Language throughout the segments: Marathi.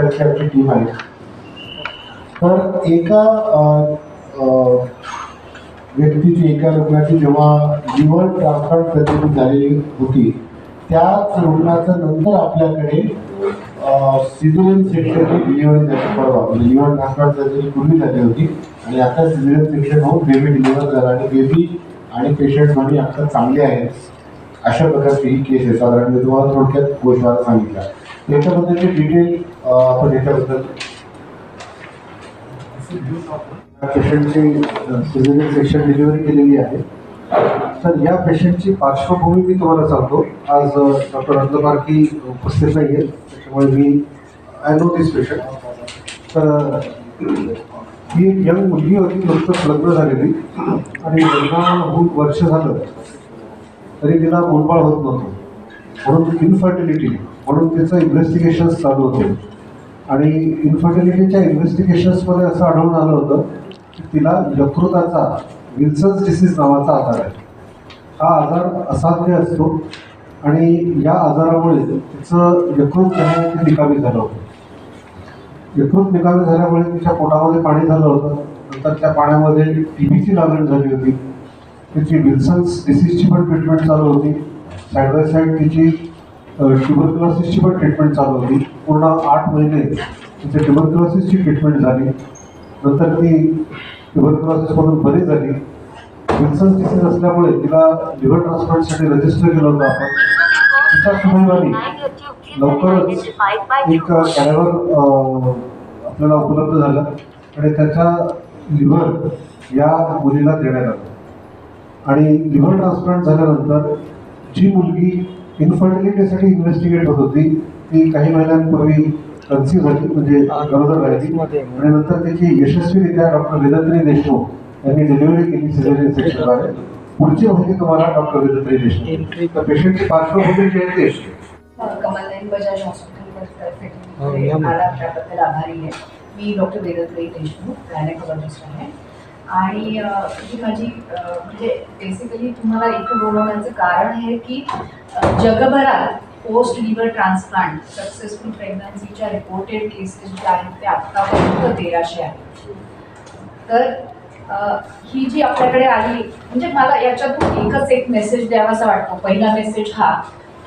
डॉक्टरांची आमची टीम आहे. तर एका व्यक्तीची एका रुग्णाची जेव्हा लिव्हर ट्रान्सप्लांट सर्जरी झालेली होती त्याच रुग्णाचं नंतर आपल्याकडे सिझरियन सेक्शनची डिलिव्हरी झाली. परवा म्हणजे लिव्हर ट्रान्सप्लांट सर्जरी पूर्वी झाली होती. आणि आता सिझरियन सेक्शन होऊन बेबी डिलिव्हर झाला आणि बेबी आणि पेशंट दोन्ही आता चांगले आहेत. अशा प्रकारची ही केस आहे. साधारण मी तुम्हाला थोडक्यात गोष्ट सांगितला. याच्याबद्दलचे डिटेल आपण याच्याबद्दल पेशंटची सिझरियन सेक्शन डिलिव्हरी केलेली आहे. तर या पेशंटची पार्श्वभूमी मी तुम्हाला सांगतो. आज डॉक्टर अंधमार्की उपस्थित नाही आहेत त्याच्यामुळे मी आय नो दिस पेशंट. तर ही एक यंग मुलगी होती. नुकतंच लग्न झालेली. आणि लग्न वर्ष झालं तरी तिला मुलबाळ होत नव्हतं. म्हणून इन्फर्टिलिटी म्हणून तिचं इन्व्हेस्टिगेशन चालू होते. आणि इन्फर्टिलिटीच्या इन्व्हेस्टिगेशन्समध्ये असं आढळून आलं होतं की तिला यकृताचा विल्सन्स डिसीज नावाचा आजार आहे. हा आजार असाध्य असतो आणि या आजारामुळे तिचं यकृत जे निकामी झालं होतं. यकृत निकामी झाल्यामुळे तिच्या पोटामध्ये पाणी झालं होतं. नंतर त्या पाण्यामध्ये टी बीची लागण झाली होती. तिची विल्सन्स डिसीजची पण ट्रीटमेंट चालू होती. साईड बाय साईड तिची ट्युबरक्युलोसिसची पण ट्रीटमेंट चालू होती. पूर्ण आठ महिने तिच्या ट्युबरक्युलोसिसची ट्रीटमेंट झाली. नंतर ती ट्युबरक्युलोसिसमधून बरी झाली. विल्सन्स डिसीज असल्यामुळे तिला लिव्हर ट्रान्सप्लांटसाठी रजिस्टर केलं होतं आपण. तिच्या सुदैवाने लवकरच एक कॅरेवर आपल्याला उपलब्ध झालं आणि त्याच्या लिव्हर या मुलीला देण्यात आलं. आणि लिव्हर ट्रान्सप्लांट झाल्यानंतर जी मुलगी इन्फर्टिलिटीसाठी इन्व्हेस्टिगेट होत होती. ती काही महिन्यांपूर्वी कन्सिव्ह झाली म्हणजे गरोदर राहिली. आणि नंतर त्याची यशस्वीरित्या डॉक्टर वेदत्री देशमुख यांनी डिलिव्हरी केली सिझेरियन सेक्शनद्वारे पुढची माहिती तुम्हाला डॉक्टर वेदत्री देशमुख. तर पेशंटची पार्श्वभूमी जी आहे. ते कमलनयन बजाज हॉस्पिटल तर्फे या मग. आला त्याबद्दल आभारी आहे. मी डॉक्टर वेदत्री देशमुख गायनेकोलॉजिस्ट आहे. आणि ही माझी म्हणजे बेसिकली तुम्हाला इथं बोलवण्याचं कारण आहे की जगभरात पोस्ट लिव्हर ट्रान्सप्लांट सक्सेसफुल प्रेग्नन्सीच्या रिपोर्टेड केसेस ज्या आहेत त्या आत्तापर्यंत तेराशे आहेत. तर ही जी आपल्याकडे आली म्हणजे मला याच्यातून एकच एक मेसेज द्यावासा वाटतो. पहिला मेसेज हा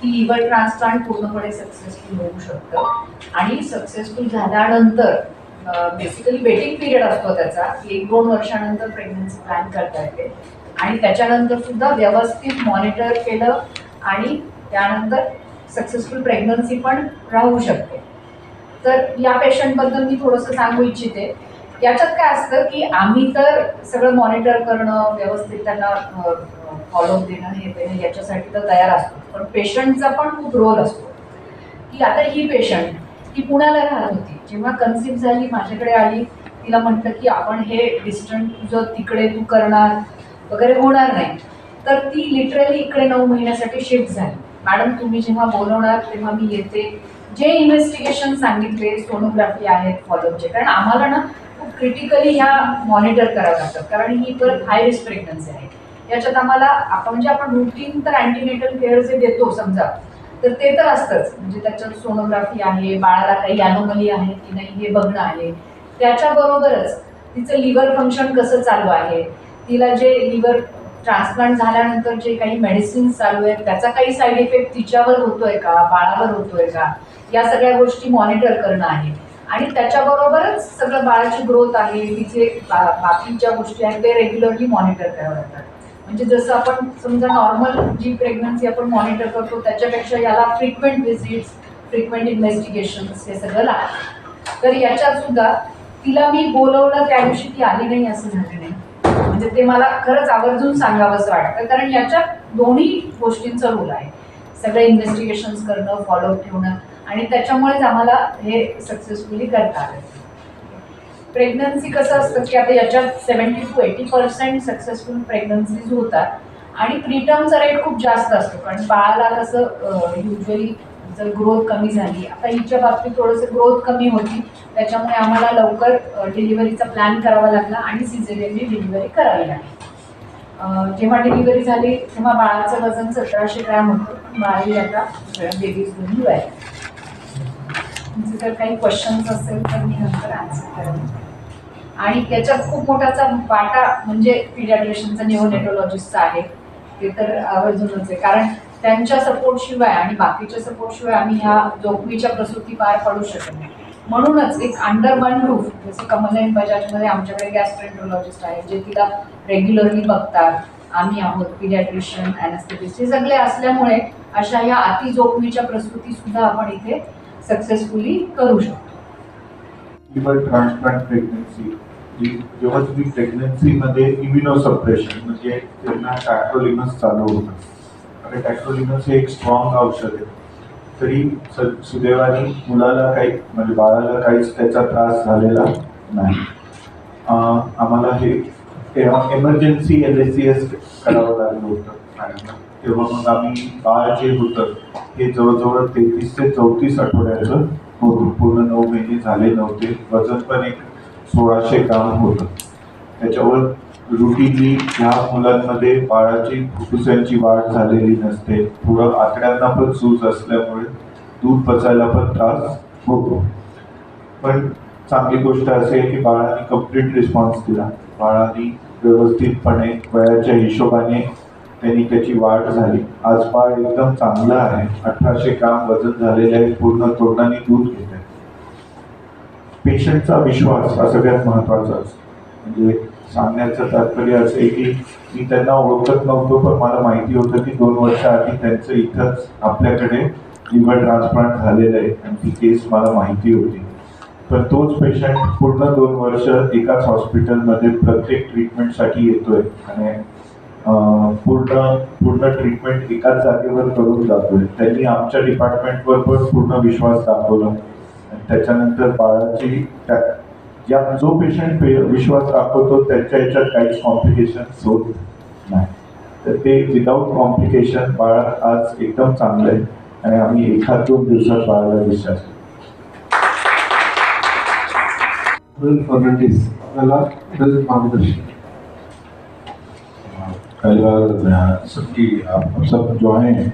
की लिव्हर ट्रान्सप्लांट पूर्णपणे सक्सेसफुल होऊ शकतं. आणि सक्सेसफुल झाल्यानंतर बेसिकली वेटिंग पिरियड असतो त्याचा की एक दोन वर्षानंतर प्रेग्नन्सी प्लॅन करता येते. आणि त्याच्यानंतर सुद्धा व्यवस्थित मॉनिटर केलं आणि त्यानंतर सक्सेसफुल प्रेग्नन्सी पण राहू शकते. तर या पेशंटबद्दल मी थोडंसं सांगू इच्छिते. याच्यात काय असतं की आम्ही तर सगळं मॉनिटर करणं व्यवस्थित त्यांना फॉलोअप देणं हे देणं याच्यासाठी तर तयार असतो. पण पेशंटचा पण खूप रोल असतो. की आता ही पेशंट ती पुण्याला राहत होती. जेव्हा कन्सिव्ह झाली माझ्याकडे आली तिला म्हटलं की आपण हे डिस्टन्स तुझं तिकडे तू करणार वगैरे होणार नाही. तर ती लिटरली इकडे नऊ महिन्यासाठी शिफ्ट झाली. मॅडम तुम्ही जेव्हा बोलवणार तेव्हा मी येते. जे इन्व्हेस्टिगेशन सांगितले सोनोग्राफी आहेत फॉलोअपचे कारण आम्हाला ना खूप क्रिटिकली ह्या मॉनिटर करावं लागतात. कारण ही परत हाय रिस्क प्रेग्नन्सी आहे. याच्यात आम्हाला आपण जे आपण रुटीन तर अँटीनेटल केअर जे देतो समजा तर ते तर असतंच. म्हणजे त्याच्यात सोनोग्राफी आहे बाळाला काही ॲनोमली आहे की नाही हे बघणं आहे. त्याच्याबरोबरच तिचं लिव्हर फंक्शन कसं चालू आहे? तिला जे लिव्हर ट्रान्सप्लांट झाल्यानंतर जे काही मेडिसिन्स चालू आहेत त्याचा काही साईड इफेक्ट तिच्यावर होतोय का? बाळावर होतोय का? या सगळ्या गोष्टी मॉनिटर करणं आहे. आणि त्याच्याबरोबरच सगळं बाळाची ग्रोथ आहे तिचे बा- बाकीच्या गोष्टी आहेत ते रेग्युलरली मॉनिटर करावं लागतात. म्हणजे जसं आपण समजा नॉर्मल जी प्रेग्नन्सी आपण मॉनिटर करतो त्याच्यापेक्षा याला फ्रिक्वेंट व्हिजिट्स फ्रिक्वेंट इन्व्हेस्टिगेशन्स हे सगळं लागतं. तर याच्यात सुद्धा तिला मी बोलवलं त्या दिवशी ती आली नाही असं झालं नाही म्हणजे ते मला खरंच आवर्जून सांगावंसं वाटतं. कारण याच्यात दोन्ही गोष्टींचा रोल आहे. सगळे इन्व्हेस्टिगेशन्स करणं फॉलोअप ठेवणं आणि त्याच्यामुळेच आम्हाला हे सक्सेसफुली करता आलं. प्रेग्नन्सी कसं असतं की आता याच्यात seventy two eighty percent successful pregnancies होतात. आणि प्रीटर्मचा रेट खूप जास्त असतो. कारण बाळाला कसं युजली जर ग्रोथ कमी झाली आता हिच्या बाबतीत थोडंसं ग्रोथ कमी होती. त्याच्यामुळे आम्हाला लवकर डिलिव्हरीचा प्लॅन करावा लागला आणि सिझेरियनली डिलिव्हरी करावी लागली. जेव्हा डिलिव्हरी झाली तेव्हा बाळाचं वजन सतराशे ग्रॅम होतं. बाळाही आता बेबीज घेऊन आहे तुमचे जर काही क्वेश्चन्स असेल तर मी नंतर आन्सर करेन. आणि त्याच्यात खूप मोठाचा वाटा म्हणजे पिडियाट्रिशनचा निओनेटोलॉजिस्टचा आहे. ते तर आवर्जूनच आहे. कारण त्यांच्या सपोर्टशिवाय आणि बाकीच्या सपोर्टशिवाय आम्ही ह्या जोखमीच्या प्रसूती पार पाडू शकत नाही. म्हणूनच एक अंडर वन रूफ जसं कमलाईन बजाजमध्ये आमच्याकडे गॅस्ट्रेंट्रोलॉजिस्ट आहे जे तिला रेग्युलरली बघतात. आम्ही आहोत पिडियाट्रिशियन अॅनेस्थेटिस्ट हे सगळे असल्यामुळे अशा ह्या अति जोखमीच्या प्रसूती सुद्धा आपण इथे सक्सेसफुली करू शकतो. ट्रान्सप्लांट प्रेग्नन्सी जेव्हा तुम्ही प्रेग्नन्सीमध्ये इम्युनोसप्रेशन म्हणजे त्यांना टॅक्रोलिनस चालू होतं. आणि टॅक्रोलिनस हे एक स्ट्रॉंग औषध आहे. तरी सुदैवाने मुलाला काही म्हणजे बाळाला काहीच त्याचा त्रास झालेला नाही. आम्हाला हे emergency L S C S करावं लागलं होतं तेव्हा मग आम्ही बाळ जे होतं हे जवळजवळ तेहतीस ते चौतीस आठवड्याचं होतं. पूर्ण नऊ महिने झाले नव्हते. वजन पण एक सोळाशे ग्राम होतं. त्याच्यावर रुटीनली ह्या मुलांमध्ये बाळाची फुफ्फुसांची वाढ झालेली नसते. थोडं आकड्यांना पण सूज असल्यामुळे दूध पचायला पण त्रास होतो. पण चांगली गोष्ट अशी आहे की बाळाने कंप्लीट रिस्पॉन्स दिला. बाळाने व्यवस्थितपणे वयाच्या हिशोबाने त्यांनी त्याची वाढ झाली. आज बाळ एकदम चांगलं आहे. अठराशे ग्राम वजन झालेलं आहे पूर्ण तोंडाने दूध घेत आहे पेशंटचा विश्वास हा सगळ्यात महत्त्वाचा असतो. म्हणजे सांगण्याचं तात्पर्य असं आहे की मी त्यांना ओळखत नव्हतो पण मला माहिती होतं की दोन वर्षाआधी त्यांचं इथंच आपल्याकडे लिव्हर ट्रान्सप्लांट झालेलं आहे. आणि ती केस मला माहिती होती. पण तोच पेशंट पूर्ण दोन वर्ष एकाच हॉस्पिटलमध्ये प्रत्येक ट्रीटमेंटसाठी येतोय. आणि पूर्ण पूर्ण ट्रीटमेंट एकाच जागेवर करून जातोय. त्यांनी आमच्या डिपार्टमेंटवर पण पूर्ण विश्वास दाखवला. त्याच्यानंतर बाळाची त्या या जो पेशंट पे विश्वास दाखवतो त्याच्या याच्यात काहीच कॉम्प्लिकेशन होत नाही. तर ते विदाऊट कॉम्प्लिकेशन बाळ आज एकदम चांगलं आहे आणि आम्ही एखाद दोन दिवसात बाळाला विश्वास फर्नांडिस आपल्याला मार्गदर्शन. मैं सबकी आप सब जो हैं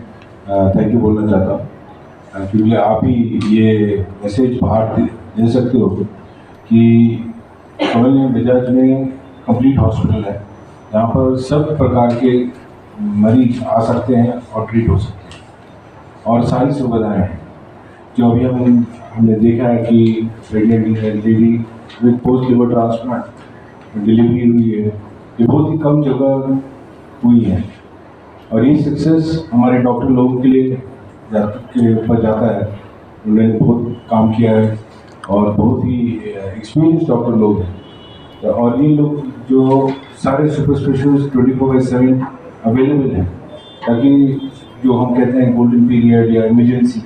थैंक यू बोलना चाहता हूँ। क्योंकि आप ही ये मैसेज बाहर दे, सकते हो कि कमल बजाज में कंप्लीट हॉस्पिटल है। जहाँ पर सब प्रकार के मरीज़ आ सकते हैं और ट्रीट हो सकते हैं। और सारी सुविधाएँ हैं। जो अभी हम हमने देखा है कि pregnant lady with post liver transplant delivery हुई है। ये बहुत ही कम जगह हुई है। और ये सक्सेस हमारे डॉक्टर लोगों के लिए के ऊपर जाता है। उन्होंने बहुत काम किया है और बहुत ही एक्सपीरियंस डॉक्टर लोग हैं। तो और ये लोग जो सारे सुपर स्पेशलिस्ट ट्वेंटी फोर बाई सेवन अवेलेबल हैं, ताकि जो हम कहते हैं गोल्डन पीरियड या इमरजेंसी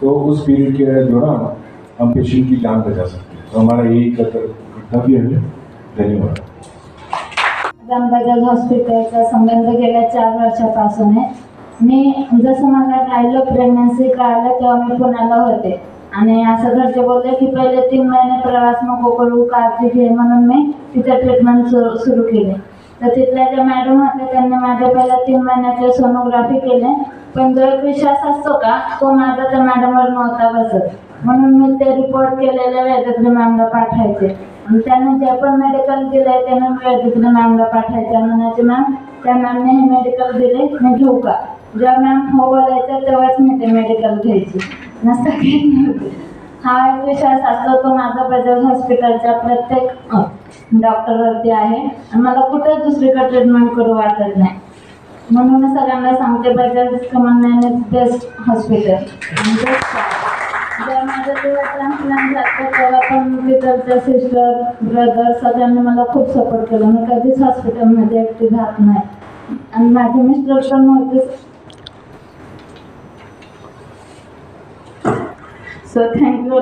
तो उस पीरियड के दौरान हम पेशेंट की जान बचा सकते हैं। तो हमारा यही कर्तव्य है। धन्यवाद। रामबजाज हॉस्पिटलचा संबंध गेल्या चार वर्षापासून आहे. मी जसं मला राहिलं प्रेग्नन्सी कळालं तेव्हा मी पुण्याला होते. आणि असं घरचे बोलले की पहिले तीन महिने प्रवास नको करू काळजी घे म्हणून मी तिथे ट्रीटमेंट सुरू सुरू केली. तर तिथल्या ज्या मॅडम होत्या त्यांनी माझ्या पहिल्या तीन महिन्याचे सोनोग्राफी केले. पण जो एक विश्वास असतो का तो माझा त्या मॅडमवर नव्हता बसत. म्हणून मी ते रिपोर्ट केलेले वैद्यकीय मॅमला पाठवायचे. त्याने जे पण मेडिकल दिलंय त्याने तिकडे मॅमला पाठवायचे म्हणायचे मॅम त्या मॅमने हे मेडिकल दिले मी घेऊ का? जेव्हा मॅम हो बोलायचं तेव्हाच मी ते मेडिकल घ्यायची. नसतं घेत नव्हते. हा एक विश्वास असतो तो माझा बजाज हॉस्पिटलच्या प्रत्येक डॉक्टरवरती आहे. आणि मला कुठं दुसरीकडे ट्रीटमेंट करू वाटत नाही. म्हणून मी सगळ्यांना सांगते बजाज कमन बेस्ट हॉस्पिटल माझ्या बेस्ट जेव्हा तेव्हा झालं पण तिथलच्या सिस्टर ब्रदर सगळ्यांनी मला खूप सपोर्ट केला मी कधीच हॉस्पिटलमध्ये एकटी राहत नाही आणि माझे मिस्टर पण होते सो थँक्यू